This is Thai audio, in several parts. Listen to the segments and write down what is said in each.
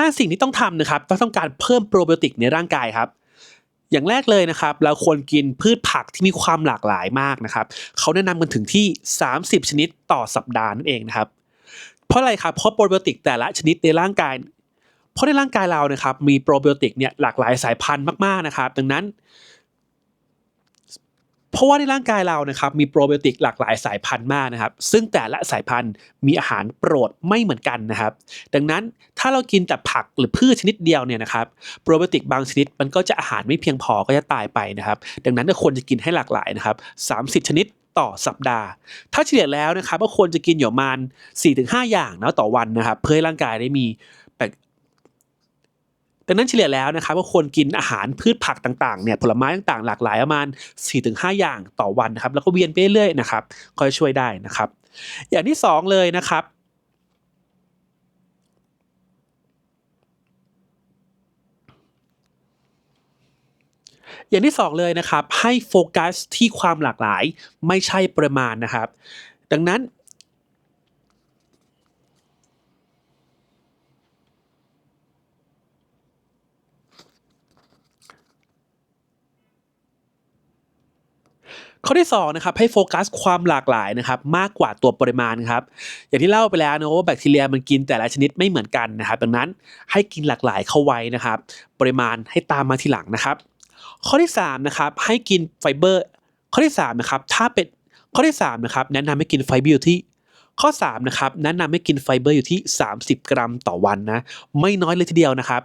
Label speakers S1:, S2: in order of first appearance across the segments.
S1: 5 สิ่งที่ต้องทำนะครับต้องต้องการเพิ่มโปรไบโอติกในร่างกายครับ อย่างแรกเลยนะครับ เราควรกินพืชผักที่มีความหลากหลายมากนะครับเขาแนะนำกันถึงที่ 30 ชนิดต่อสัปดาห์นั่นเองนะครับ เพราะอะไรครับเพราะโปรไบโอติกแต่ละชนิดในร่างกายเพราะในร่างกายเรานะครับมีโปรไบโอติกเนี่ยหลากหลายสายพันธุ์มากๆนะครับ ดังนั้น เพราะว่าในร่างกายเรานะครับมีโปรไบโอติกหลากหลายสายพันธุ์มากนะครับ ซึ่งแต่ละสายพันธุ์มีอาหารโปรดไม่เหมือนกันนะครับ ดังนั้นถ้าเรากินแต่ผักหรือพืชชนิดเดียวเนี่ยนะครับโปรไบโอติกบางชนิดมันก็จะอาหารไม่เพียงพอก็จะตายไปนะครับ ดังนั้นควรจะกินให้หลากหลายนะครับ30 ชนิดต่อสัปดาห์ ถ้าเฉลี่ยแล้วนะครับก็ควรจะกินอยู่ประมาณ4-5 อย่างนะต่อวันนะครับ เพื่อให้ร่างกายได้มี ดังนั้นเฉลี่ยแล้วนะครับก็ควรกินอาหารพืชผักต่างๆเนี่ยผลไม้ต่างๆ หลากหลายประมาณ 4-5 อย่างต่อวันนะครับแล้วก็เวียนไปเรื่อยๆนะครับก็ช่วยได้นะครับ อย่างที่สองเลยนะครับอย่างที่สองเลยนะครับให้โฟกัสที่ความหลากหลายไม่ใช่ปริมาณนะครับ ดังนั้น ข้อที่2นะครับให้โฟกัสความหลากหลายนะครับมากกว่าตัวปริมาณครับอย่างที่เล่าไปแล้วนะว่าแบคทีเรียมันกินแต่ละชนิดไม่เหมือนกันนะครับดังนั้นให้กินหลากหลายเข้าไว้นะครับ ปริมาณให้ตามมาทีหลังนะครับ ข้อที่3นะครับให้กินไฟเบอร์ ข้อที่3นะครับถ้าเป็นข้อที่3นะครับแนะนำให้กินไฟเบอร์อยู่ที่ข้อ3นะครับแนะนำให้กินไฟเบอร์อยู่ที่ 30 กรัมต่อวันนะไม่น้อยเลยทีเดียวนะครับ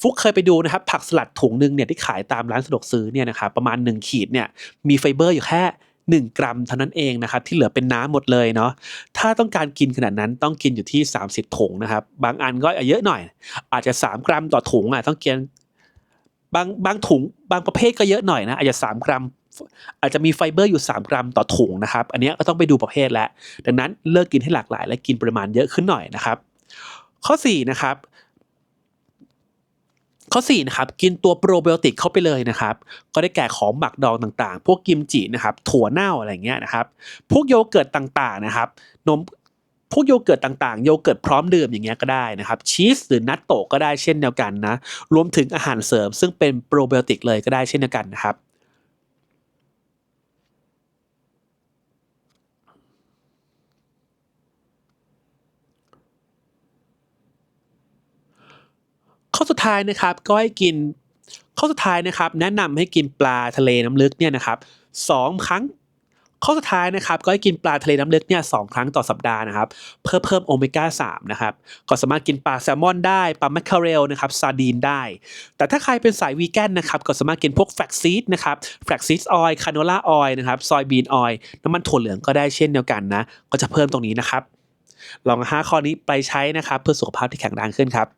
S1: ฟุกเคยไปดูนะครับผักสลัดถุงหนึ่งเนี่ยที่ขายตามร้านสะดวกซื้อเนี่ยนะครับประมาณ 1 ขีดเนี่ยมีไฟเบอร์อยู่แค่ 1 กรัมเท่านั้นเองนะครับที่เหลือเป็นน้ำหมดเลยเนาะถ้าต้องการกินขนาดนั้นต้องกินอยู่ที่ 30 ถุงนะครับบางอันก็เยอะหน่อย อาจจะ 3 กรัมต่อถุงอะต้องกินบางบางถุงบางประเภทก็เยอะหน่อยนะอาจจะ 3 กรัมอาจจะมีไฟเบอร์อยู่ 3 กรัมต่อถุงนะครับ อันนี้ก็ต้องไปดูประเภทแล้ว ดังนั้นเลิกกินให้หลากหลาย และกินปริมาณเยอะขึ้นหน่อยนะครับ ข้อ 4 นะครับ ข้อ4นะครับกินตัวโปรไบโอติกเข้าไปเลยนะครับ ก็ได้แก่ของหมักดองต่างๆ พวกกิมจินะครับถั่วเน่าอะไรเงี้ยนะครับ พวกโยเกิร์ตต่างๆนะครับนมพวกโยเกิร์ตต่างๆ โยเกิร์ตพร้อมดื่มอย่างเงี้ยก็ได้นะครับชีสหรือนัตโตะก็ได้เช่นเดียวกันนะ รวมถึงอาหารเสริมซึ่งเป็นโปรไบโอติกเลยก็ได้เช่นเดียวกันนะครับ ข้อสุดท้ายนะครับก็ให้กินข้อสุดท้ายนะครับแนะนำให้กินปลาทะเลน้ำลึกเนี่ยนะครับสองครั้งข้อสุดท้ายนะครับก็ให้กินปลาทะเลน้ำลึกเนี่ยสองครั้งต่อสัปดาห์นะครับเพื่อเพิ่มโอเมก้า3นะครับก็สามารถกินปลาแซลมอนได้ปลาแมคเคอเรลนะครับซาดีนได้ แต่ถ้าใครเป็นสายวีแกนนะครับก็สามารถกินพวกแฟลกซีดนะครับแฟลกซีดออยล์คาโนล่าออยล์นะครับซอยบีนออยล์น้ำมันถั่วเหลืองก็ได้เช่นเดียวกันนะก็จะเพิ่มตรงนี้นะครับลอง 5 ข้อนี้ไปใช้นะครับเพื่อสุขภาพที่แข็งแรงขึ้นครับ